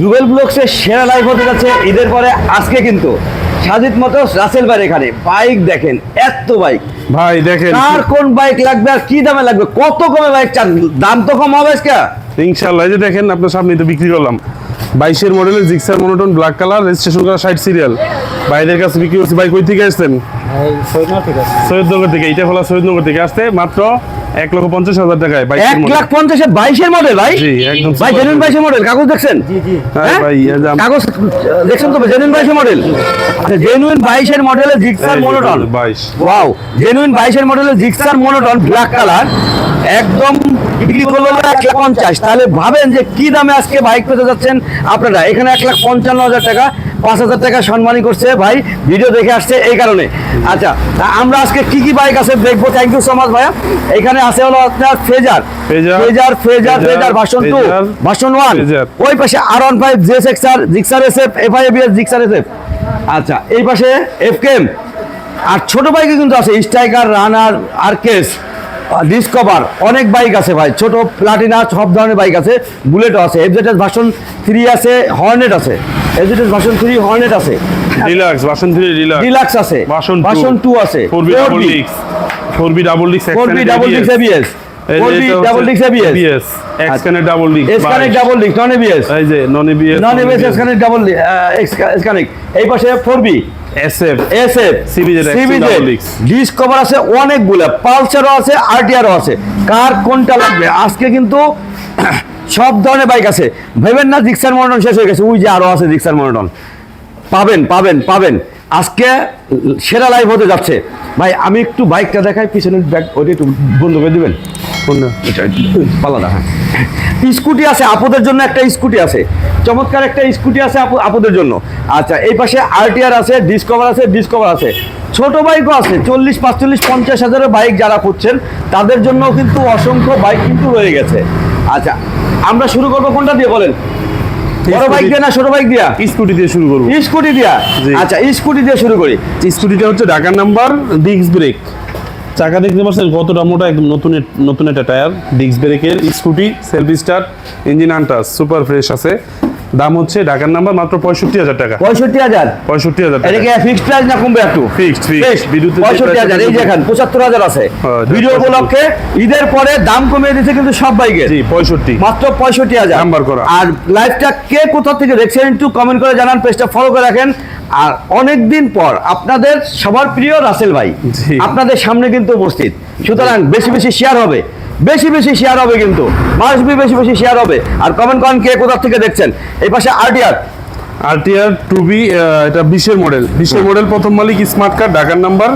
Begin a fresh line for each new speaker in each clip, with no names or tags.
জুবেল ব্লকসের সেরা লাইভ হতে যাচ্ছে ঈদের পরে আজকে কিন্তু। সাজিদ মতো রাসেল ভাই এখানে। বাইক দেখেন এত বাইক।
ভাই দেখেন
কার কোন বাইক লাগবে আর কি দামে লাগবে? কত কমে বাইক চান? দাম তো কম হবে আজকে।
ইনশাল্লাহ এই যে দেখেন আপনার সামনে তো বিক্রি করলাম। বাইশের মডেলের Gixxer monotone black colour registration করা সাইড সিরিয়াল ভাইদের কাছে বিক্রি করছি। ভাই কই থেকে আসছেন? সৈয়দনগর থেকে এটা খোলা সৈয়দনগর থেকে আসতে মাত্র এক লক্ষ পঞ্চাশ হাজার টাকায়
এক লাখ পঞ্চাশে বাইশের মডেল ভাই? ভাই জেনুইন বাইশের মডেল কাগজ দেখছেন?
হ্যাঁ
হ্যাঁ?
ভাই
কাগজ দেখছেন তো জেনুইন বাইশের মডেল জেনুইন বাইশের মডেলের জিক্সার মনোটন
বাইশ।
ওয়াও জেনুইন বাইশের মডেলের জিক্সার মনোটন ব্ল্যাক কালার একদম বিক্রি করল এক লাখ পঞ্চাশ। তাহলে ভাবেন যে কি দামে আজকে বাইক পেতে যাচ্ছেন আপনারা? এখানে এক লাখ পঞ্চান্ন হাজার টাকা পাঁচ হাজার টাকা সম্মানী করছে ভাই। ভিডিও দেখে আসছে এই কারণে। আচ্ছা আমরা আজকে কি কি বাইক আছে দেখব? থ্যাংক ইউ সো মাচ ভাইয়া। এখানে আছে হলো আপনার Fazer
Fazer,
Fazer Fazer version two version one. ওই পাশে আর ওয়ান ফাইভ জেস XR Gixxer SF FI ABS Gixxer SF আচ্ছা এই পাশে এফ কেম আর ছোট বাইকে কিন্তু আছে স্ট্রাইকার রানার আরকেস ডিসকভার অনেক বাইক আছে ভাই। ছোট প্লাটিনা সব ধরনের বাইক আছে। বুলেটও আছে। এফজেডএস ভার্সন থ্রি আছে হর্নেট আছে। এফজেডএস ভার্সন থ্রি হর্নেট আছে।
রিল্যাক্স বাসন থ্রি রিল্যাক্স
ডিলাক্স আছে।
ভার্সন
ভার্সন টু আছে।
ফোর বি ডাবল ডিক্স ফোর বি ডাবল ডিক্স
ফোর বি ডাবল ডিক্স এবিএস
এই
পাশে four B
SF
SF
CBZ CBZ
Discover আছে অনেকগুলো পালসারও আছে আরটিআরও আছে। কার কোনটা লাগবে? আজকে কিন্তু সব ধরনের বাইক আছে। ভেবেন না জিক্সার মনোটন শেষ হয়ে গেছে। ওই যে আরও আছে জিক্সার মনোটন পাবেন পাবেন পাবেন। আজকে সেরা লাইভ হতে যাচ্ছে। ভাই আমি একটু বাইকটা দেখাই পিছনের ব্যাগ ওইটা একটু বন্ধ করে দিবেন? পালাদা হ্যাঁ। স্কুটি আছে আপদের জন্য একটা স্কুটি আছে। চমৎকার একটা স্কুটি আছে আপদের জন্য। আচ্ছা এই পাশে আরটিআর আছে ডিসকভার আছে ডিসকভার আছে। ছোট বাইকও আছে চল্লিশ পাঁচচল্লিশ পঞ্চাশ হাজারের বাইক যারা খুঁজছেন তাদের জন্য কিন্তু অসংখ্য বাইক কিন্তু রয়ে গেছে। আচ্ছা আমরা শুরু করব কোনটা দিয়ে বলেন? বড় বাইক দিয়ে না ছোট বাইক দিয়া?
স্কুটি দিয়ে শুরু করব।
স্কুটি দিয়া? আচ্ছা স্কুটি দিয়ে শুরু করি।
স্কুটিটা হচ্ছে ঢাকার নাম্বার ডিস্ক ব্রেক চাকা দেখতে পাচ্ছেন কতটা মোটা একদম নতুন নতুন একটা টায়ার ডিস্ক ব্রেকের scooty self start engine untouched super fresh আছে। দাম হচ্ছে ঢাকার নাম্বার মাত্র পঁয়ষট্টি হাজার টাকা।
পঁয়ষট্টি হাজার?
পঁয়ষট্টি হাজার টাকা।
কি ফিক্সড প্রাইস না কমবে একটু
fixed। Fixed। বিদ্যুতের
পঁয়ষট্টি হাজার। এই দেখেন পঁচাত্তর হাজার আছে।
হ্যাঁ,
ভিডিও উপলক্ষে ঈদের পরে দাম কমিয়ে দিচ্ছে কিন্তু সব বাইকে
জি পঁয়ষট্টি।
মাত্র পঁয়ষট্টি হাজার।
নাম্বার করা।
আর লাইভটা কে কোথা থেকে দেখছেন একটু কমেন্ট করে জানান পেজটা ফলো করে রাখেন। আর অনেক দিন পর আপনাদের সবার প্রিয় রাসেল ভাই আপনাদের সামনে কিন্তু উপস্থিত। সুতরাং বেশি বেশি শেয়ার হবে। বেশি বেশি শেয়ার হবে কিন্তু। মাসবি বেশি বেশি শেয়ার হবে। আর কমেন্ট করেন কে কোথা থেকে দেখছেন। এই পাশে আরটিআর
আরটিআর টু বি এটা বিশের মডেল বিশের মডেল প্রথম মালিক স্মার্ট কার্ড ঢাকার নাম্বার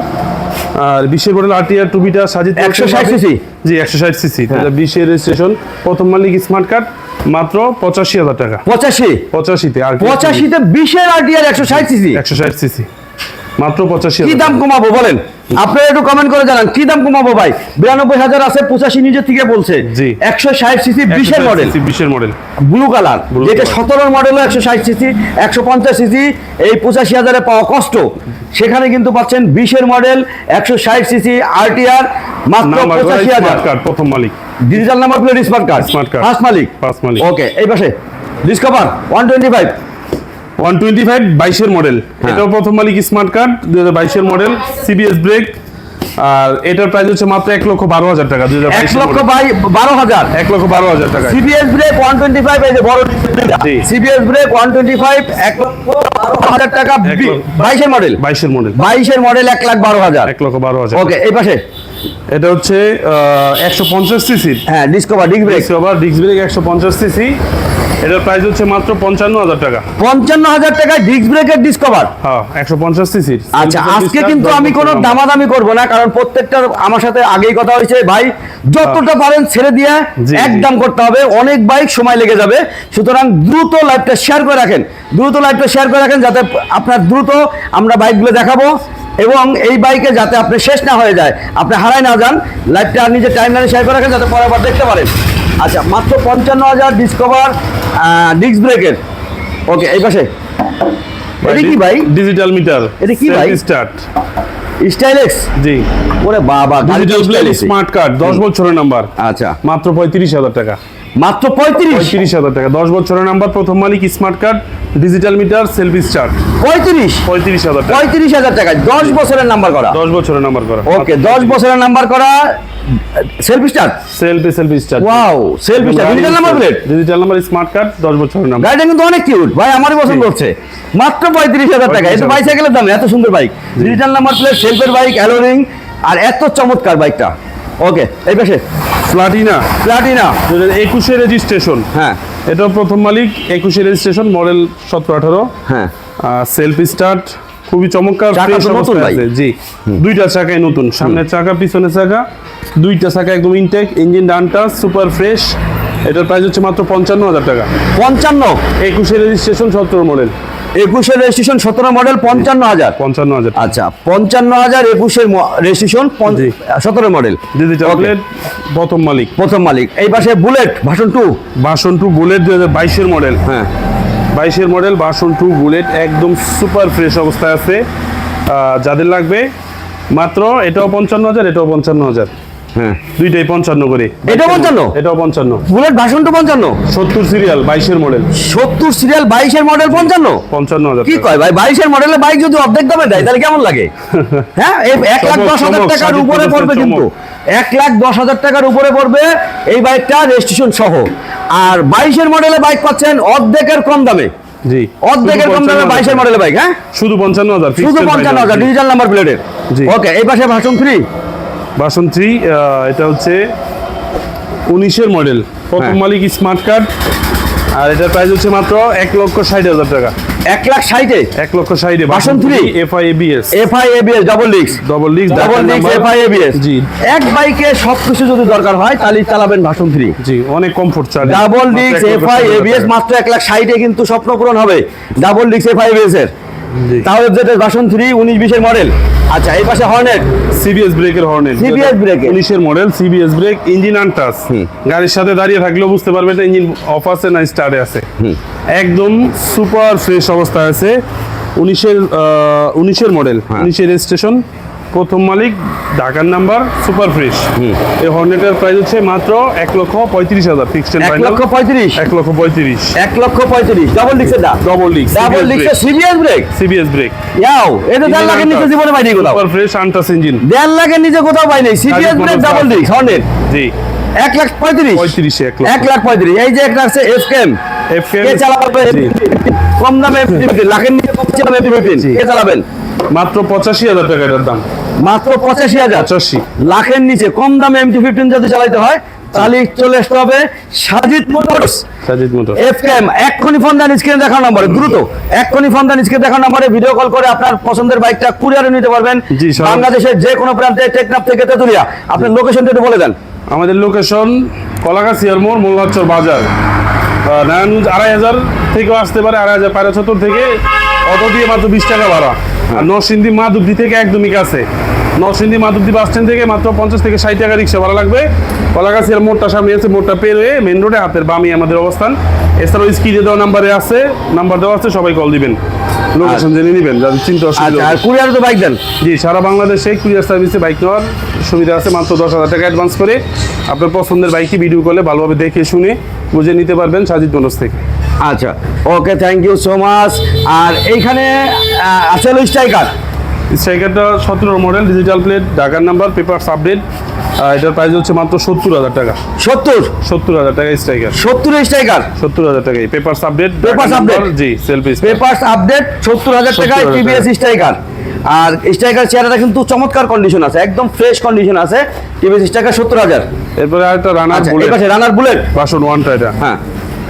আর বিশের মডেল আরটিআর টু বিটা সাজিত
160 cc?
জি একশো ষাট সিসি বিশের রেজিস্ট্রেশন প্রথম মালিক স্মার্ট কার্ড মাত্র পঁচাশি হাজার টাকা।
পঁচাশি?
পঁচাশিতে আর
পঁচাশিতে বিশের আরটিআর একশো ষাট সিসি
একশো ষাট সিসি মাত্র পঁচাশি
কি দাম কমাবো বলেন? আপনারা একটু কমেন্ট করে জানান। কি দাম কমাবো ভাই? বিরানব্বই হাজার আছে পঁচাশি নিজের থেকে বলছে।
জি।
একশো ষাট সিসি বিশের মডেল
বিশের মডেল
ব্লু কালার যেটা। সতেরোর মডেলও একশো ষাট সিসি একশো পঞ্চাশ সিসি এই পঁচাশি হাজারে পাওয়া কষ্ট। সেখানে কিন্তু পাচ্ছেন বিশের মডেল একশো ষাট সিসি আরটিআর মাত্র পঁচাশি হাজার।
স্মার্ট কার্ড প্রথম মালিক।
Digital number plate smart card
Smart card।
First মালিক।
First মালিক।
ওকে এই পাশে। Discover one twenty five
one twenty five বাইশের মডেল
হ্যাঁ।
এটাও প্রথম মালিক স্মার্ট কার্ড দুই হাজার বাইশের মডেল সিবিএস ব্রেক আর এটার প্রাইস হচ্ছে মাত্র এক লক্ষ বারো হাজার টাকা দুই হাজার
এক লক্ষ বারো হাজার।
এক লক্ষ বারো হাজার টাকা।
CBS brake one twenty five এই যে বড় CBS brake one twenty five এক লক্ষ হাজার টাকা বাইশের মডেল
বাইশের মডেল
বাইশের মডেল এক লাখ বারো হাজার।
এক লক্ষ বারো হাজার
ওকে এই পাশে।
এটা হচ্ছে একশো পঞ্চাশ সিসির
হ্যাঁ ডিসকভার ডিগ ব্রেক
আবার ডিস্ক ব্রেক একশো পঞ্চাশ সিসি এটার প্রাইস হচ্ছে মাত্র পঞ্চান্ন হাজার টাকা।
পঞ্চান্ন হাজার টাকায় ডিস্ক ব্রেকের ডিসকভার
হ্যাঁ একশো পঞ্চাশ সিসির
আচ্ছা আজকে কিন্তু আমি কোনো দামাদামি করব না কারণ প্রত্যেকটা আমার সাথে আগেই কথা হয়েছে ভাই যতটা পারেন ছেড়ে দিয়ে
জি,
এক দাম করতে হবে অনেক বাইক সময় লেগে যাবে। সুতরাং দ্রুত লাইভটা শেয়ার করে রাখেন দ্রুত লাইভটা শেয়ার করে রাখেন যাতে আপনার দ্রুত আমরা বাইকগুলো দেখাবো। এবং এই বাইকে যাতে আপনি শেষ না হয়ে যায় আপনি হারায় না যান লাইভটা নিজের টাইম লাইনে শেয়ার করে রাখেন যাতে পরে আবার দেখতে পারেন। আচ্ছা মাত্র পঞ্চান্ন হাজার ডিসকভার ডিস্ক ব্রেকের ওকে এই পাশে। এটা কি ভাই?
ডিজিটাল মিটার
এটা কি ভাই?
স্টার্ট
স্টাইলেক্স
জি।
ওরে বাবা
ডিজিটাল স্মার্ট কার্ড দশ বছরের নাম্বার
আচ্ছা।
মাত্র পঁয়ত্রিশ হাজার টাকা।
মাত্র পঁয়ত্রিশ।
তিরিশ হাজার টাকা। দশ বছরের নাম্বার প্রথম মালিক smart card digital meter selfie start
পঁয়ত্রিশ।
পঁয়ত্রিশ হাজার টাকা।
পঁয়ত্রিশ হাজার টাকা দশ বছরের নাম্বার করা।
দশ বছরের নাম্বার করা।
ওকে দশ বছরের নাম্বার করা selfie star
selfie selfie start
wow selfie star digital number plate
digital number smart card দশ বছরের নাম্বার।
গাড়িটা কিন্তু অনেক কিউট ভাই আমারই পছন্দ হচ্ছে। মাত্র পঁয়ত্রিশ হাজার টাকা। এটা বাইসাইকেলের দাম এত সুন্দর বাইক ডিজিটাল নাম্বার প্লেট সেলফের বাইক অ্যালোরিং আর এত চমৎকার বাইকটা ওকে এই পাশে।
প্লাটিনা।
প্লাটিনা।
একুশে রেজিস্ট্রেশন
হ্যাঁ।
এটা প্রথম মালিক একুশে রেজিস্ট্রেশন মডেল সতেরো আঠারো।
হ্যাঁ।
সেলফ স্টার্ট খুবই চমৎকার জি। দুইটা চাকায় নতুন সামনের চাকা পিছনের চাকা। দুইটা চাকা একদম ইনটেক ইঞ্জিন ডানটা সুপার ফ্রেশ এটার প্রাইস হচ্ছে মাত্র পঞ্চান্ন হাজার টাকা।
পঞ্চান্ন?
একুশে রেজিস্ট্রেশন সতেরো মডেল
একুশের রেজিস্ট্রেশন সতেরো মডেল পঞ্চান্ন হাজার।
পঞ্চান্ন হাজার।
আচ্ছা পঞ্চান্ন হাজার একুশের রেজিস্ট্রেশন। সতেরো মডেল Okay.
প্লেট প্রথম মালিক।
প্রথম মালিক। এই পাশে বুলেট ভাষণ টু।
বাসন টু বুলেট দু হাজার বাইশের মডেল
হ্যাঁ।
বাইশের মডেল বাসন টু বুলেট একদম সুপার ফ্রেশ অবস্থায় আছে। যাদের লাগবে মাত্র এটাও পঞ্চান্ন হাজার এটাও পঞ্চান্ন হাজার। দুইটাই পঞ্চান্ন করে।
এটাও 55?
এটাও পঞ্চান্ন।
বুলেট ভাষণ টু পঞ্চান্ন?
সত্তর সিরিয়াল বাইশের মডেল
সত্তর সিরিয়াল বাইশের মডেল পঞ্চান্ন?
পঞ্চান্ন হাজার
কি কয় ভাই? বাইশের মডেলের বাইক যদি অর্ধেক দামে দেয় তাহলে কেমন লাগে? হ্যাঁ? এক লাখ দশ হাজার টাকার উপরে পড়বে কিন্তু। এক লাখ দশ হাজার টাকার উপরে পড়বে এই বাইকটা রেজিস্ট্রেশন সহ। আর বাইশের মডেলে বাইক পাচ্ছেন অর্ধেকের কম দামে।
জি।
অর্ধেকের কম দামে বাইশের মডেলের বাইক হ্যাঁ?
শুধু পঞ্চান্ন হাজার
শুধু পঞ্চান্ন হাজার ডিজিটাল নাম্বার প্লেটের
জি।
ওকে এই পাশে ভাষণ থ্রি
বাসন থ্রি এটা হচ্ছে উনিশের মডেল। প্রথম
হ্যাঁ।
মালিক স্মার্ট কার্ড। আর এটার প্রাইস হচ্ছে মাত্র এক লক্ষ ষাট হাজার টাকা।
এক লাখ ষাটে?
এক লক্ষ ষাটে
version three?
F I ABS
F I ABS double disc
double leaks
double disc F I ABS
জি।
এক বাইকে সব কিছু যদি দরকার হয় তাহলে চালাবেন ভাষণ থ্রি।
জি অনেক comfort charge
double disc FI ABS মাত্র এক লাখ ষাটে কিন্তু স্বপ্ন পূরণ হবে। ডাবল ডিস্ক এফআই এবিএস এর তাহলে যেটা ভাষণ থ্রি উনিশ বিশের মডেল আচ্ছা এই পাশে হর্নেট
সিবিএস ব্রেকের হর্নের
সিবিএস ব্রেক এর?
উনিশের model CBS brake engine untouched
হুম।
গাড়ির সাথে দাঁড়িয়ে থাকলেও বুঝতে পারবে না ইঞ্জিন অফ আছে না স্টার্টে আছে। একদম সুপার ফ্রেশ অবস্থায় আছে। উনিশের উনিশের মডেল
হ্যাঁ।
উনিশের রেজিস্ট্রেশন প্রথম মালিক ঢাকার নাম্বার সুপার ফ্রেশ এই হর্নেটের প্রাইস হচ্ছে মাত্র এক লক্ষ পঁয়ত্রিশ হাজার ফিক্সড
এক লক্ষ পঁয়ত্রিশ?
এক লক্ষ পঁয়ত্রিশ।
এক লক্ষ পঁয়ত্রিশ। ডাবল ডিস্কের দাম
ডবল ডিস্ক
ডাবল ডিস্কের সিবিএস ব্রেক
সিবিএস ব্রেক
ইয়াও এটা দেড় লাখের নিচে জীবনে পাইনি কোথাও।
সুপার ফ্রেশ আনটাস ইঞ্জিন
দেড় লাখের নিচে কোথাও পাইনি। CBS brake double. Disc Hornet
জি।
এক লাখ পঁয়ত্রিশ?
পঁয়ত্রিশে এক
লাখ পঁয়ত্রিশ। এই যে একটা আছে এফ কেম
FKM
কে চালাবে কম দামে লাখের নিচে কম চালাবেন?
মাত্র পঁচাশি হাজার টাকা এটার দাম।
মাত্র পঁচাশি হাজার। লাখের নিচে কম দামে এমটি ফিফটিন যদি চালাইতে হয় তাহলে চলে আসতে হবে সাজিদ মোটরস।
সাজিদ মোটর
এফ কেম এক্ষুনি ফোন দেন স্ক্রিনে দেখার নম্বরে দ্রুত এক্ষুনি ফোন দেন স্ক্রিনে দেখার নম্বরে ভিডিও কল করে আপনার পছন্দের বাইকটা কুরিয়ারে নিতে পারবেন। বাংলাদেশের যে কোনো প্রান্তে টেকনাফ থেকে তেতুলিয়া। আপনার লোকেশনটা একটু বলে দেন।
আমাদের লোকেশন কলাগাছিয়ার মোড় মোল্লাচর বাজার। নারায়ণগঞ্জ আড়াই হাজার থেকেও আসতে পারে আড়াই হাজার পায়রা থেকে অটো দিয়ে মাত্র বিশ টাকা ভাড়া। আর নরসিংদী মাধবদী থেকে একদমই কাছে। নরসিংদী মাধবদী বাস স্ট্যান্ড থেকে মাত্র পঞ্চাশ থেকে ষাট টাকা রিক্সা ভাড়া লাগবে। কলাগাছিয়ার মোড়টা সামনে আছে মোড়টা পেরোয়ে মেন রোডে হাতের বামে আমাদের অবস্থান। এছাড়াও স্ক্রিনে দেওয়া নাম্বারে আছে নাম্বার দেওয়া আছে সবাই কল দিবেন। লোকেশন জেনে নেবেন যাদের চিন্তা
আচ্ছা
অসুবিধা
আর কুরিয়ারে তো বাইক দেন?
জি সারা বাংলাদেশে কুরিয়ার সার্ভিসে বাইক নেওয়ার সুবিধা আছে মাত্র দশ হাজার টাকা অ্যাডভান্স করে। আপনার পছন্দের বাইকটি ভিডিও করলে ভালোভাবে দেখে শুনে বুঝে নিতে পারবেন সাজিদ মনোজ থেকে।
আচ্ছা okay thank you so much আর এইখানে আছে হলো স্ট্রাইকার
স্ট্রাইকারটা সতেরো মডেল ডিজিটাল প্লেট ঢাকার নাম্বার পেপার আপডেট এটার প্রাইস হচ্ছে মাত্র সত্তর হাজার টাকা।
সত্তর?
সত্তর হাজার টাকা স্ট্রাইকার
সত্তর স্ট্রাইকার
সত্তর হাজার টাকাই পেপার আপডেট
পেপার update?
জি সেলফি
পেপার আপডেট সত্তর হাজার টাকায়
70,000
টিভিএস স্ট্রাইকার আর স্ট্রাইকার চেয়ারটা কিন্তু চমৎকার কন্ডিশন আছে একদম ফ্রেশ কন্ডিশন আছে। টিভিএস স্ট্রাইকার সত্তর হাজার।
এরপরে আরেকটা রানার বুলেট
রানার বুলেট
বাসন ওয়ানটা এটা।
হ্যাঁ।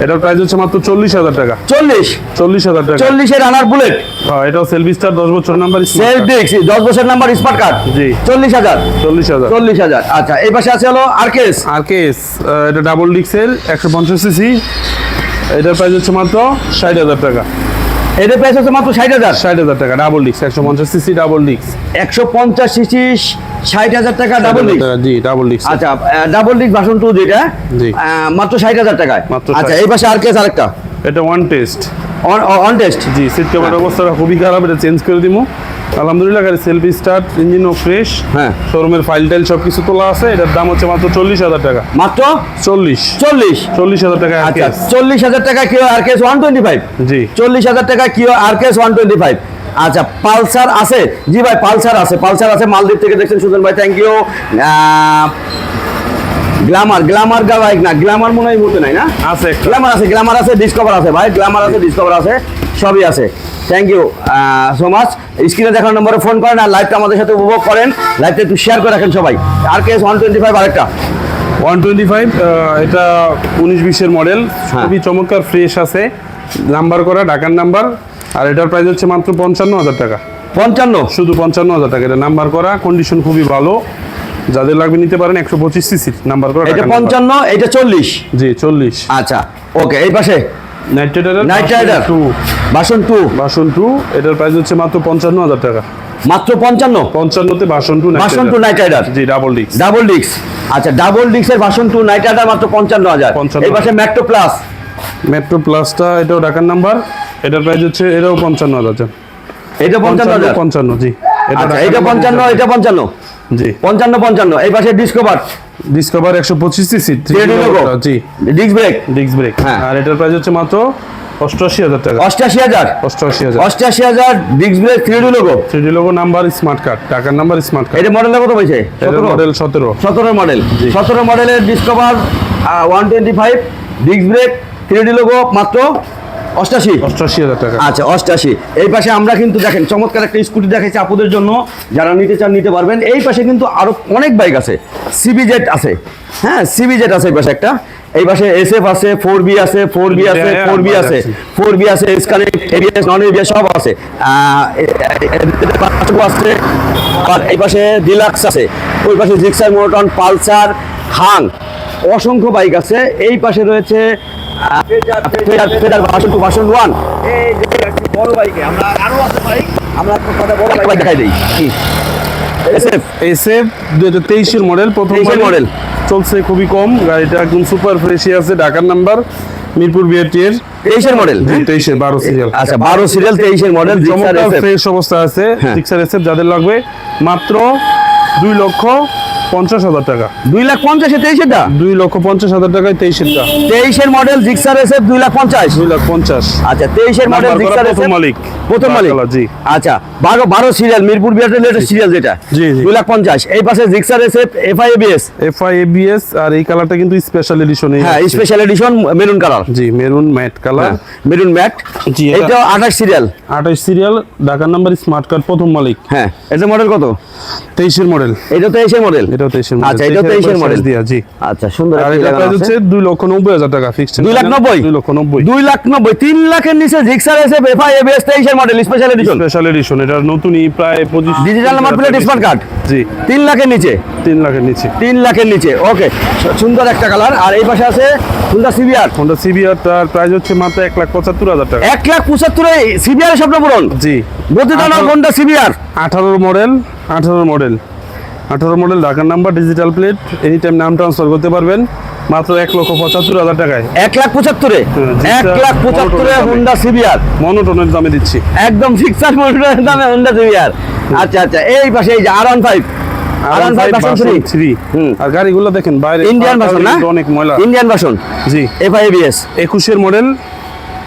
এটার প্রাইস হচ্ছে মাত্র চল্লিশ হাজার টাকা।
চল্লিশ?
চল্লিশ হাজার টাকা।
চল্লিশে রানার বুলেট
হ্যাঁ এটাও সেলফি স্টার দশ বছর নাম্বার
সেলফ ডিস্ক দশ বছর নাম্বার স্মার্ট কার্ড
জি।
চল্লিশ হাজার?
চল্লিশ হাজার।
চল্লিশ হাজার। আচ্ছা এই পাশে আছে হলো আরকেএস
আর কেস এটা ডাবল ডিক্সেল একশো পঞ্চাশ সিসি এটার প্রাইস হচ্ছে মাত্র ষাট হাজার টাকা।
এদের প্রাইস হচ্ছে মাত্র ষাট হাজার?
ষাট হাজার টাকা ডাবল ডিক্স একশো পঞ্চাশ সিসি ডাবল ডিক্স
একশো পঞ্চাশ সিসি ষাট হাজার টাকা ডাবল ডিস্ক
জি ডাবল ডিক্স
আচ্ছা ডাবল ডিস্ক ভার্সন টু যেটা
জি।
মাত্র ষাট হাজার টাকায়। আচ্ছা
60
এই পাশে আরকেএস আরেকটা।
এটা ওয়ান টেস্ট
অন টেস্ট
জি সিট কভার অবস্থাটা খুবই খারাপ এটা চেঞ্জ করে দিব আলহামদুলিল্লাহ গাড়ি সেলফি স্টার্ট ইঞ্জিনও ফ্রেশ
হ্যাঁ।
শোরুমের ফাইল টাইল সব কিছু তোলা আছে এটার দাম হচ্ছে মাত্র চল্লিশ হাজার টাকা।
মাত্র?
চল্লিশ।
চল্লিশ?
চল্লিশ হাজার টাকা
আচ্ছা চল্লিশ হাজার টাকা kilo RKS one twenty five
জি।
চল্লিশ হাজার টাকা kilo RKS one twenty five আচ্ছা পালসার আছে? জি ভাই পালসার আছে পালসার আছে মালদ্বীপ থেকে দেখছেন সুজন ভাই থ্যাংক ইউ গ্লামার গ্লামার গা বাইক না গ্লামার মনে হয় মতো নাই না?
আছে।
গ্লামার আছে গ্লামার আছে ডিসকভার আছে ভাই গ্লামার আছে ডিসকভার আছে সবই আছে। থ্যাংক ইউ সো মাচ স্ক্রিনে দেখার নম্বরে ফোন করেন আর লাইভটা আমাদের সাথে উপভোগ করেন। লাইভটা একটু শেয়ার করে রাখেন সবাই। আর কেস ওয়ান টোয়েন্টি ফাইভ আরেকটা।
ওয়ান টোয়েন্টি ফাইভ এটা উনিশ বিশের মডেল
হ্যাঁ।
খুবই চমৎকার ফ্রেশ আছে। নাম্বার করা ঢাকার নাম্বার আর এটার প্রাইস হচ্ছে মাত্র পঞ্চান্ন হাজার টাকা।
পঞ্চান্ন?
শুধু পঞ্চান্ন হাজার টাকা। এটা নাম্বার করা কন্ডিশন খুবই ভালো। যাদের লাগবে নিতে পারেন একশো পঁচিশ সিসির নাম্বার করা
এটা পঞ্চান্ন এটা চল্লিশ?
জি চল্লিশ।
আচ্ছা ওকে এই পাশে।
Knight Rider
Knight Rider
two
version two
version two এটার প্রাইস হচ্ছে মাত্র পঞ্চান্ন হাজার টাকা।
মাত্র পঞ্চান্ন?
পঞ্চান্নতে version two
version two Knight Rider
জি ডাবল ডিস্ক
ডাবল ডিক্স আচ্ছা ডাবল বাসন টু নাইট রাইডার মাত্র পঞ্চান্ন হাজার।
55
এই পাশে ম্যাট্রো প্লাস
মেট্রো প্লাসটা এটাও ঢাকার নাম্বার এটার প্রাইস হচ্ছে এটাও পঞ্চান্ন হাজার
এটা পঞ্চান্ন হাজার?
পঞ্চান্ন জি।
আচ্ছা এটা পঞ্চান্ন এটা পঞ্চান্ন?
জি।
পঞ্চান্ন পঞ্চান্ন। এই পাশে ডিসকভার
ডিসকভার একশো পঁচিশ সিসি জি।
ডিস্ক ব্রেক
ডিস্ক ব্রেক
হ্যাঁ।
আর এটার প্রাইস হচ্ছে মাত্র অষ্টআশি হাজার টাকা।
হাজার?
অষ্টআশি হাজার।
হাজার disc brake three D logo
three logo number smart card টাকার নাম্বার স্মার্ট কার্ড
এটা মডেলটা কত পাইছে
মডেল সতেরো?
সতেরো। মডেল সতেরো মডেলের Discover one twenty five disc brake three D logo মাত্র অষ্টাশি
অষ্টআশি হাজার টাকা
আচ্ছা অষ্টাশি এই পাশে আমরা কিন্তু দেখেন চমৎকার একটা স্কুটি দেখাচ্ছি আপুদের জন্য যারা নিতে চান নিতে পারবেন এই পাশে কিন্তু আরও অনেক বাইক আছে সিবি জেট আছে হ্যাঁ সিবি জেট আছে এই পাশে একটা এই পাশে এস এফ আছে ফোর বি আছে ফোর বি আছে
হ্যাঁ,
ফোর বি আছে ফোর বি আছে স্কানেক্ট এবিএস নন এবিএস সব আছে আছে আর এই পাশে ডিলাক্স আছে ওই পাশে জিক্সার মোটন পালসার হাং অসংখ্য বাইক আছে। এই পাশে রয়েছে আহ, ফেজার ফেজার ভার্সন ওয়ান এই যে একটি বড় বাইকে আমরা আরও আছে বাইক আমরা বড় বাইক দেখাই দিই। এসএফ
এসএফ দুই হাজার তেইশের মডেল প্রথম মডেল চলছে খুবই কম গাড়িটা একদম সুপার ফ্রেশই আছে ঢাকার নাম্বার মিরপুর বিআরটি এর।
তেইশের মডেল
তেইশের বারো সিরিয়াল
আচ্ছা বারো সিরিয়াল তেইশের মডেল
ফ্রেশ অবস্থা আছে
হ্যাঁ।
সিক্সার এসএফ যাদের লাগবে মাত্র দুই লক্ষ পঞ্চাশ হাজার টাকা।
দুই লাখ পঞ্চাশে তেইশেরটা?
দুই লক্ষ পঞ্চাশ হাজার টাকায় তেইশেরটা।
তেইশের মডেল জিক্সার এসএফ দুই লাখ পঞ্চাশ?
দুই লাখ পঞ্চাশ।
আচ্ছা তেইশের মডেল জিক্সার
মালিক।
প্রথম মালিক।
জি।
আচ্ছা বারো বারো serial Mirpur BRT latest serial যেটা। দুই লাখ পঞ্চাশ। এই পাশে জিক্সার এবিএস
এফআই এবিএস আর এই কালারটা কিন্তু স্পেশাল এডিশনে
হ্যাঁ স্পেশাল এডিশন মেরুন কালার
জি maroon matte colour
maroon matte
জি, এটা-
এটা আঠাশ সিরিয়াল
আঠাশ সিরিয়াল ঢাকার নাম্বার স্মার্ট কার্ড প্রথম মালিক।
হ্যাঁ এটা মডেল কত?
তেইশের মডেল
এটা তেইশের মডেল
এটাও তেইশের
আচ্ছা এটাও তেইশের মডেল
দিয়া জি।
আচ্ছা সুন্দর
আর এটা প্রাইস হচ্ছে দুই লক্ষ নব্বই হাজার টাকা ফিক্সড
দুই লাখ নব্বই?
দুই লক্ষ নব্বই।
দুই লাখ নব্বই। তিন লাখের নিচে জিক্সার এসএফ এফআই এবিএস তেইশের model special edition
special edition এটা নতুনই প্রায় পঁচিশ
digital number plate smart card
জি।
তিন লাখের নিচে?
তিন লাখের নিচে।
তিন লাখের নিচে ওকে সুন্দর একটা কালার আর এই পাশে আছে সুন্দর সিবিআর
হোন্ডা সিবিআর তার প্রাইস হচ্ছে মাত্র এক লাখ পঁচাত্তর হাজার টাকা।
এক লাখ পঁচাত্তরে সিবিআর স্বপ্ন পূরণ?
জি।
গতিদানা
আঠারো-
কোনটা সিবিআর
আঠারোর মডেল আঠারোর মডেল আঠারো মডেল ঢাকার number digital plate any time নাম ট্রান্সফার করতে পারবেন। মাত্র এক লক্ষ পঁচাত্তর হাজার টাকায়।
এক লাখ পঁচাত্তরে?
হ্যাঁ,
এক লাখ পঁচাত্তরে। হুন্ডা সিবিআর
মনোটনের দামে দিচ্ছি।
একদম সিক্সার মোটরের দামে হুন্ডা সিবিআর আচ্ছা আচ্ছা এই পাশে এই যে আর ওয়ান ফাইভ আর
গাড়িগুলো দেখেন বাইরে
ইন্ডিয়ান না?
অনেক ময়লা।
ইন্ডিয়ান
জি।
এফআই এবিএস
একুশের model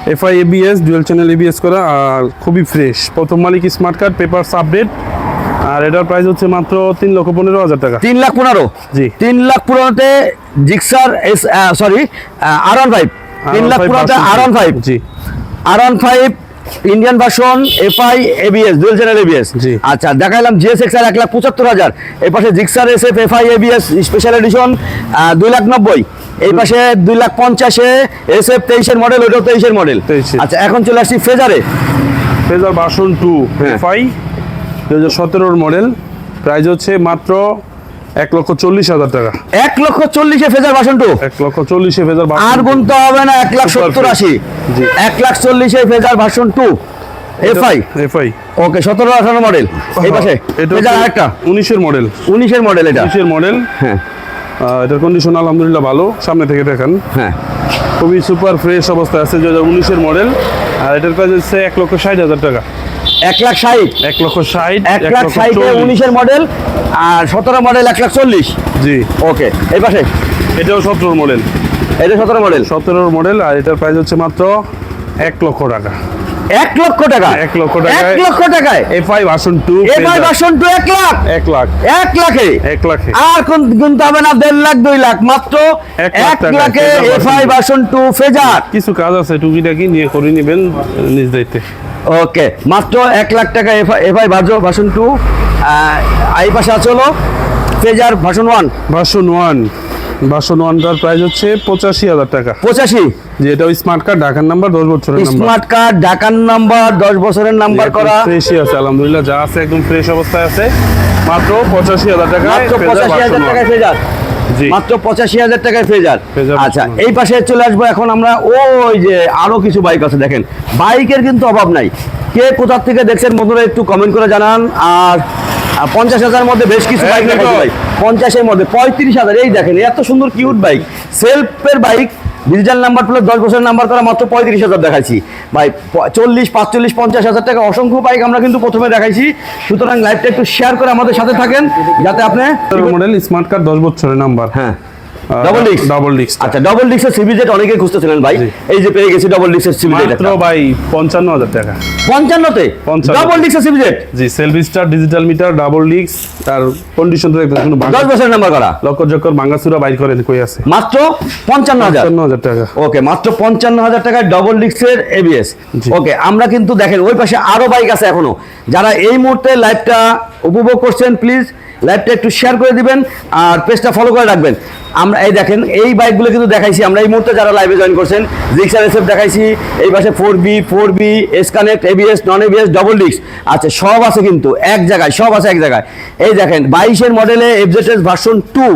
FI ABS dual channel ABS করা আর খুবই ফ্রেশ প্রথম মালিক স্মার্ট কার্ড পেপার আপডেট আর এটার প্রাইস হচ্ছে মাত্র তিন লক্ষ পনেরো হাজার টাকা।
তিন লাখ পনেরো?
জি।
তিন লাখ পনেরোতে Gixxer S sorry R one five তিন লাখ পনেরোতে আর ওয়ান ফাইভ
জি।
R one five Indian version FI ABS dual channel ABS
জি।
আচ্ছা দেখাইলাম জিএস এক্সআর এক লাখ পঁচাত্তর হাজার। এই পাশে Gixxer S F FI ABS special edition দুই লাখ নব্বই। এই পাশে দুই লাখ পঞ্চাশে এস এফ তেইশের মডেল ওইটাও তেইশের মডেল আচ্ছা এখন চলে আসছি ফেজারে
ফেজার ভার্সন টু। এফআই দু হাজার সতেরোর মডেল। প্রাইস হচ্ছে মাত্র এক লক্ষ চল্লিশ হাজার টাকা।
এক লক্ষ চল্লিশে ফেজার ভার্সন টু
এক লক্ষ চল্লিশে ফেজার
আর গুনতে হবে না এক লাখ সত্তর। আশি।
জি।
এক লাখ চল্লিশে Fazer version two FI.
FI.
Okay সতেরো আঠারো মডেল এই পাশে।
এটা
ফেজার আরেকটা।
উনিশের মডেল
উনিশের মডেল এটা।
উনিশের মডেল
হ্যাঁ।
এটার কন্ডিশন আলহামদুলিল্লাহ ভালো। সামনে থেকে দেখেন।
হ্যাঁ।
খুবই সুপার ফ্রেশ অবস্থায় আছে দু হাজার উনিশের মডেল আর এটার প্রাইস হচ্ছে এক লক্ষ ষাট হাজার টাকা।
এক লাখ ষাট।
এক লক্ষ ষাট
এক লাখ ষাটে উনিশের মডেল আর সতেরো মডেল এক লাখ চল্লিশ।
জি।
ওকে এই পাশে।
এটাও মডেল
এটা সতেরো মডেল
সতেরোর মডেল আর এটার প্রাইস হচ্ছে মাত্র এক লক্ষ টাকা।
এক লক্ষ টাকা।
এক লক্ষ টাকায়-
এক লক্ষ টাকায়।
এফ আই ভার্সন টু
এবার ভার্সন টু এক লাখ।
এক লাখ।
এক লাখে।
এক লাখে।
আর কোন গুনতে হবে না দেড় লাখ দুই লাখ। মাত্র
এক lakh
F I version two Fazer.
কিছু কাজ আছে টুকিটাকি নিয়ে করে নেবেন নিজ দায়িত্বে।
ওকে মাত্র এক লাখ টাকা এফ আই ভার্সন টু আই পাশে আছে হলো Fazer version one
version one version ওয়ানটার price হচ্ছে পঁচাশি হাজার টাকা।
পঁচাশি?
যে এটা ওই স্মার্ট কার্ড ঢাকার নাম্বার দশ বছরের
স্মার্ট কার্ড ঢাকার নাম্বার দশ বছরের নাম্বার করা।
ফ্রেশই আছে আলহামদুলিল্লাহ যা আছে একদম ফ্রেশ অবস্থায় আছে। মাত্র পঁচাশি হাজার টাকা
মাত্র পঁচাশি হাজার টাকায় ফেজার মাত্র পঁচাশি হাজার টাকায় ফেজার আচ্ছা এই পাশে চলে আসব এখন আমরা। ওই যে আরও কিছু বাইক আছে দেখেন। বাইকের কিন্তু অভাব নাই। কে কোথার থেকে দেখছেন বন্ধুরা একটু কমেন্ট করে জানান। আর পঞ্চাশ হাজার মধ্যে বেশ কিছু বাইক পঞ্চাশের মধ্যে পঁয়ত্রিশ হাজার। এই দেখেন এত সুন্দর কিউট বাইক সেলফের বাইক ডিজিটাল নাম্বার প্লাস দশ বছরের নাম্বার করা মাত্র পঁয়ত্রিশ হাজার দেখাইছি। ভাই চল্লিশ পাঁচচল্লিশ পঞ্চাশ হাজার টাকা অসংখ্য বাইক আমরা কিন্তু প্রথমে দেখাইছি। সুতরাং লাইভটা একটু শেয়ার করে আমাদের সাথে থাকেন যাতে আপনি
মডেল স্মার্ট কার্ড দশ বছরের নাম্বার
হ্যাঁ। ডবল ডিস্ক
ডাবল ডিস্ক
আচ্ছা ডবল ডিস্কের সিবিজেট অনেকে খুঁজতেছিলেন ভাই। এই যে পেয়ে গেছি ডবল ডিস্কের সিবিজেট
মাত্র ভাই টাকা।
পঞ্চান্নতে?
55
ডবল ডিস্কের সিবিজেট
জি self start digital meter double disc আর কন্ডিশন তো দেখবেন কোনো
দশ বছরের নাম্বার করা।
লক্ষ চক্কর বাইর করেন কই আছে?
মাত্র
টাকা।
ওকে মাত্র টাকায় ডবল ডিস্কের এবিএস ওকে আমরা কিন্তু দেখেন ওই পাশে আরও বাইক আছে এখনও। যারা এই মুহূর্তে লাইভটা উপভোগ করছেন প্লিজ লাইভটা একটু শেয়ার করে দিবেন আর পেজটা ফলো করে রাখবেন। আমরা এই দেখেন, এই বাইকগুলো কিন্তু দেখাইছি আমরা। এই মুহূর্তে যারা লাইভে জয়েন করছেন জিক্সার এসএফ দেখাইছি। এই পাশে four V four V S connect ABS non ABS double disc আচ্ছা সব আছে কিন্তু, এক জায়গায়, সব আছে এক জায়গায়। এই দেখেন, বাইশের মডেলে FZS version two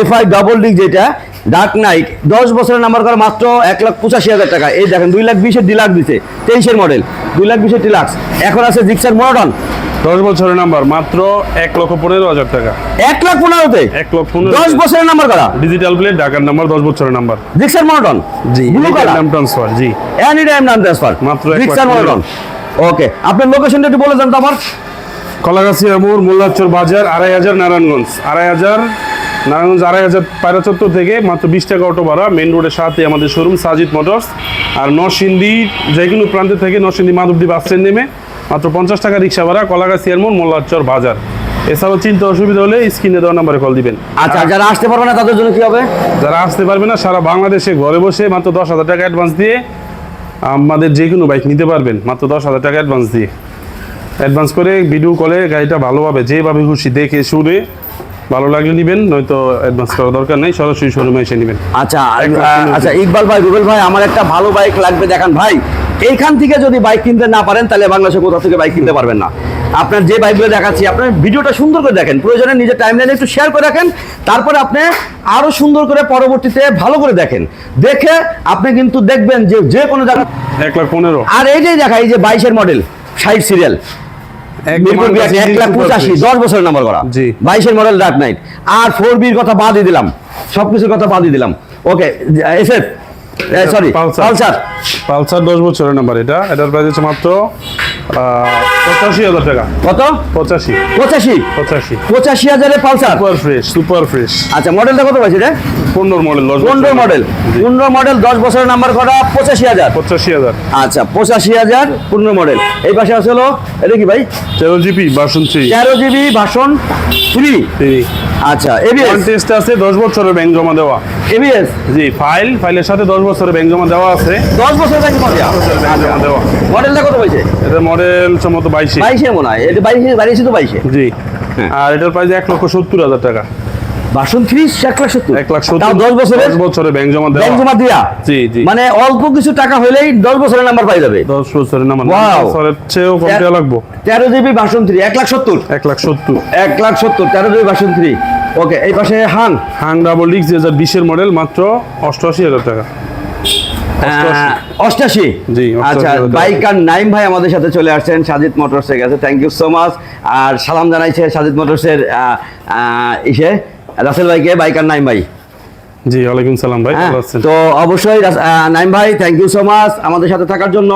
FI double disc যেটা ডার্ক নাইট দশ বছরের নাম্বার করা মাত্র এক লাখ পঁচাশি হাজার টাকা। এই দেখেন দুই লাখ বিশের ডিলাক্স দিছে তেইশের মডেল দুই লাখ বিশের ডিলাক্স এখন আছে জিক্সার মনোটন
দশ বছরের নাম্বার মাত্র এক লক্ষ পনেরো হাজার টাকা।
এক লাখ পনেরোতে?
এক লক্ষ পনেরো
দশ বছরের নাম্বার করা?
ডিজিটাল প্লেট ঢাকার নাম্বার দশ বছরের নাম্বার।
জিক্সার মনোটন
জি নাম ট্রান্সফার জি।
এনি টাইম নাম ট্রান্সফার
মাত্র
জিক্সার। মনোটন ওকে আপনার লোকেশনটা একটু বলে দেন তো আমার
কলাগাছিয়া মোড় মোল্লাচর বাজার আড়াই হাজার নারায়ণগঞ্জ। আড়াই হাজার নারায়ণগঞ্জ আড়াই হাজার পায়রা চত্বর থেকে মাত্র বিশ টাকা অটো ভাড়া মেন রোডের সাথে আমাদের শোরুম সাজিদ মোটরস আর নরসিংদী যে কোনো প্রান্ত থেকে নরসিংদী মাধবদী বাস স্ট্যান্ড নেমে মাত্র পঞ্চাশ টাকা রিক্সা ভাড়া কলাগাছিয়ার মোড় মোল্লাচর বাজার। এছাড়াও চিন্তা অসুবিধা হলে স্ক্রিনে দেওয়া নাম্বারে কল দিবেন।
আচ্ছা যারা আসতে পারবে না তাদের জন্য কি হবে?
যারা আসতে পারবে না সারা বাংলাদেশে ঘরে বসে মাত্র দশ হাজার টাকা অ্যাডভান্স দিয়ে আমাদের যে কোনো বাইক নিতে পারবেন মাত্র দশ হাজার টাকা অ্যাডভান্স দিয়ে। অ্যাডভান্স করে ভিডিও কলে গাড়িটা ভালোভাবে যেভাবে খুশি দেখে শুনে ভালো লাগলে নেবেন নয়তো অ্যাডভান্স করার দরকার নেই সরাসরি শোরুমে এসে নেবেন।
আচ্ছা আচ্ছা ইকবাল ভাই রুবেল ভাই আমার একটা ভালো বাইক লাগবে দেখান ভাই। এইখান থেকে যদি বাইক কিনতে না পারেন তাহলে বাংলাদেশে কোথাও থেকে বাইক কিনতে পারবেন না। আপনার যে বাইকগুলো দেখাচ্ছি আপনার ভিডিওটা সুন্দর করে দেখেন প্রয়োজনে নিজের টাইম লাইনে একটু শেয়ার করে রাখেন তারপরে আপনি আরও সুন্দর করে পরবর্তীতে ভালো করে দেখেন। দেখে আপনি কিন্তু দেখবেন যে যে কোনো জায়গা
এক লাখ পনেরো।
আর এই যে দেখা এই যে বাইশের মডেল ষাট সিরিয়াল এক লাখ পঁচাশি দশ বছরের নাম্বার করা বাইশের মডেল ডার্ক নাইট আর ফোর বির কথা বাদই দিলাম সবকিছুর কথা বাদই দিলাম okay SF sorry
Pulsar.
Pulsar.
দশ বছরের নাম্বার এটা। এটার প্রাইস হচ্ছে মাত্র পঁচাশি হাজার টাকা।
কত?
পঁচাশি।
পঁচাশি?
পঁচাশি।
পঁচাশি হাজারে Pulsar?
Super fresh super fresh
আচ্ছা মডেলটা কত পাইছে রে?
পনেরো মডেল
পনেরো মডেল পনেরো মডেল দশ বছরের নাম্বার করা পঁচাশি হাজার।
পঁচাশি হাজার।
আচ্ছা পঁচাশি হাজার পনেরো মডেল এই পাশে আছে হলো এটা কি ভাই?
তেরো জিবি বাসন থ্রি
তেরো জিবি ভাষণ থ্রি আচ্ছা এবিএস
কন্টেস্ট আছে দশ বছরের ব্যাংক জমা দেওয়া।
এবিএস
জি ফাইল ফাইলের সাথে দশ বছরের ব্যাংক জমা দেওয়া আছে।
দশ বছর ব্যাংক
জমা দেওয়া?
মডেলটা কত পাইছে
এটা মডেল সম্মত বাইশে।
বাইশে মনে হয়। এটা বাইশে বাইশে তো বাইশে?
জি।
হ্যাঁ।
আর এটার প্রাইস এক লক্ষ সত্তর হাজার টাকা।
বাসন ত্রিশ এক লাখ সত্তর?
এক লাখ সত্তর।
দশ বছরের?
দশ বছরের ব্যাংক জমা দেওয়া।
ব্যাংক জমা দিয়া
জি জি।
মানে অল্প কিছু টাকা হইলেই দশ বছরের নাম্বার পাই যাবে।
দশ বছরের নাম বছরের চেয়েও কম দেওয়া লাগবো।
তেরো জিবি বাসন থ্রি এক লাখ সত্তর?
এক লাখ সত্তর।
এক লাখ সত্তর তেরো জিবি বাসন থ্রি ওকে এই পাশে হান
হাং ডাবল ডিক্স দুই হাজার বিশের মডেল মাত্র অষ্টআশি হাজার টাকা।
অষ্টাশি।
জি,
আচ্ছা বাইকার নাইম ভাই আমাদের সাথে চলে আসছেন সাজিদ মোটরসের কাছে। থ্যাংক ইউ সো মাচ আর সালাম জানাইছে সাজিদ মোটরসের ইসে রাসেল ভাইকে বাইকার নাইম ভাই।
জি ওয়ালাইকুম সালাম ভাই
হ্যাঁ, তো অবশ্যই নাইম ভাই থ্যাংক ইউ সো মাচ আমাদের সাথে থাকার জন্য।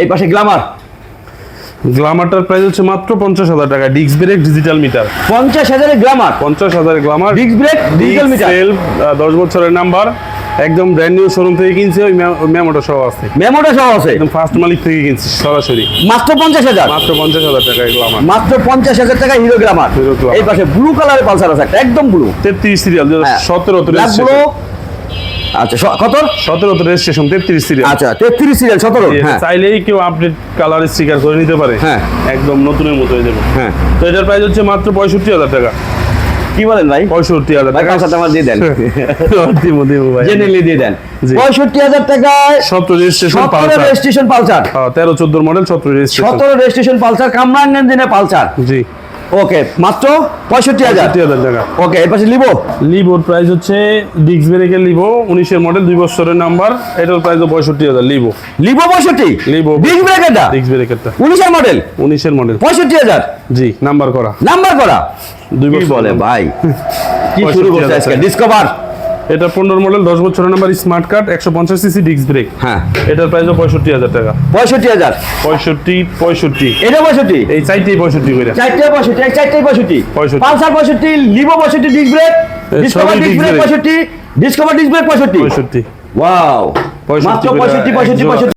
এই পাশে গ্লামার।
গ্লামারটার প্রাইস হচ্ছে মাত্র পঞ্চাশ হাজার টাকা ডিস্ক ব্রেক ডিজিটাল মিটার
পঞ্চাশ হাজারের গ্রামার
পঞ্চাশ হাজার Glamour.
Disc brake digital meter
দশ বছরের নাম্বার। একদম ব্র্যান্ড নিউ শোরুম থেকে কিনছি ওই মেমোটা সহ আছে।
মেমোটা সহ আছে?
একদম ফার্স্ট মালিক থেকে কিনছি সরাসরি।
মাত্র পঞ্চাশ হাজার?
মাত্র পঞ্চাশ হাজার টাকা গ্লামার
মাত্র পঞ্চাশ হাজার টাকা হিরো গ্রামার
Hero Glamour।
এই পাশে ব্লু কালারের পালসার আছে একটা একদম ব্লু
তেত্রিশ সিরিয়াল সতেরো তো
ব্ল্যাক ব্লু আচ্ছা কত?
সতেরো রেজিস্ট্রেশন তেত্রিশ সিরিয়াল
আচ্ছা তেত্রিশ সিরিয়াল সতেরো হ্যাঁ।
চাইলেই কেউ আপডেট কালার স্টিকার করে নিতে পারে।
হ্যাঁ।
একদম নতুনের মতো হয়ে যাবে।
হ্যাঁ।
তো এটার প্রাইস হচ্ছে মাত্র পঁয়ষট্টি হাজার টাকা।
কি বলেন ভাই?
পঁয়ষট্টি হাজার টাকা।
পালসারটা আমার দিয়ে দেন?
দিবো দিবো ভাই।
জেনারেলি দিয়ে দেন। পঁয়ষট্টি হাজার টাকায়
সতেরো রেজিস্ট্রেশন পালসার।
Registration Pulsar.
হ্যাঁ, তেরো চোদ্দ মডেল সতেরো রেজিস্ট্রেশন
সতেরো রেজিস্ট্রেশন পালসার কামরাঙ্গেন দিনে পালসার।
জি।
ওকে মাত্র পঁয়ষট্টি হাজার।
হাজার টাকা।
ওকে এর পাশে লিবো
লিবোর প্রাইস হচ্ছে ডিক্স ব্রেকের লিবো উনিশের মডেল দুই বছরের নাম্বার এটার প্রাইস পঁয়ষট্টি হাজার লিবো
লিবো পঁয়ষট্টি?
লিবো
ডিক্স ব্রেকেটটা
ডিক্স ব্রেকেরটা
উনিশের মডেল
উনিশের মডেল
পঁয়ষট্টি হাজার?
জি নাম্বার করা।
নাম্বার করা?
দুই বছর
বলে ভাই? কি শুরু করছে আজকে? ডিসকভার
এটা পনেরো মডেল দশ বছরের নাম্বার স্মার্ট কার্ড একশো পঞ্চাশ সিসি ডিক্স ব্রেক
হ্যাঁ।
এটার প্রাইস পঁয়ষট্টি হাজার টাকা।
পঁয়ষট্টি হাজার?
পঁয়ষট্টি পঁয়ষট্টি।
এটা পঁয়ষট্টি?
এই চাইতেই পঁয়ষট্টি করে
চারটে পঁয়ষট্টি এক চারটে পঁয়ষট্টি।
65
পালসার পঁয়ষট্টি লিভো পঁয়ষট্টি disc brake Discover disc brake পঁয়ষট্টি ডিসকভার ডিস্ক ব্রেক পঁয়ষট্টি।
পঁয়ষট্টি।
ওয়াও পঁয়ষট্টি পঁয়ষট্টি
পঁয়ষট্টি।
পঁয়ষট্টি।